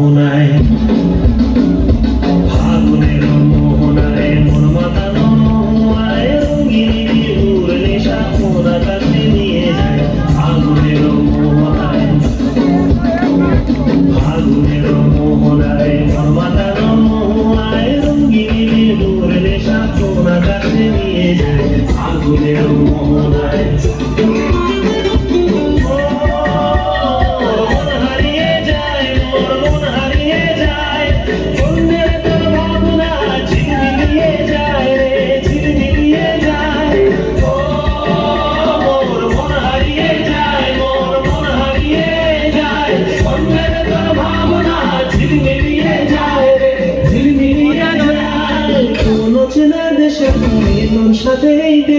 night. জীবন সাথে সাথেই দে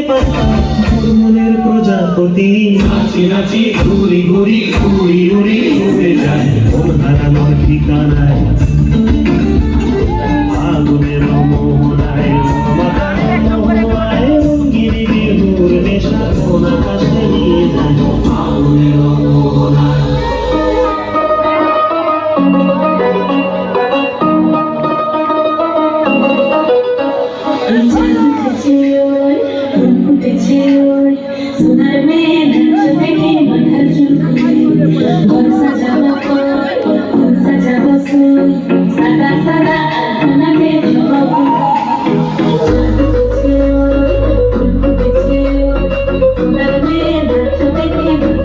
মনের প্রজাপতি। নাচি নাচি, ঘুরি ঘুরি ঘুরি ঘুরি, ঘুরে যায়। ওর হারানোর ঠিকানায়। सुनर में नच देखे मधर चुके और सजावो को और सजावो सुई सदा सदा अपना दे सुनर में नच देखे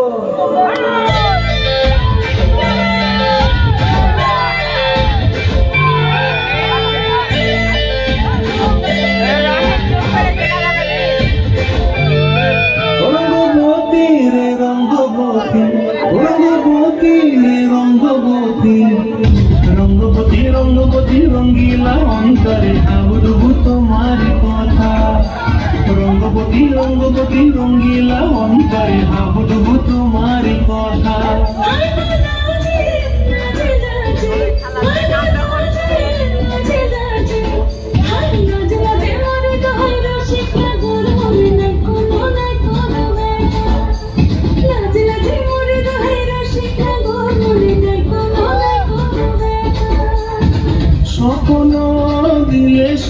রঙ্গবতী রঙ্গিলা অন্তরে আবুডুবু তোমার কথা রঙ্গপতি রঙ্গপতি রঙ্গিলা অন্তরে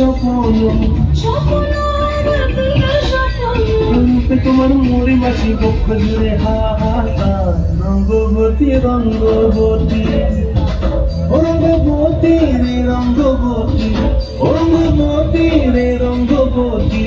স্বপ্ন রূপে তোমার মরে মাসি বক্ষ জুড়ে হা হা হা রঙ্গবতী রঙ্গবতী রঙ্গবতী, রে রঙ্গবতী রঙ্গবতী, রে রঙ্গবতী।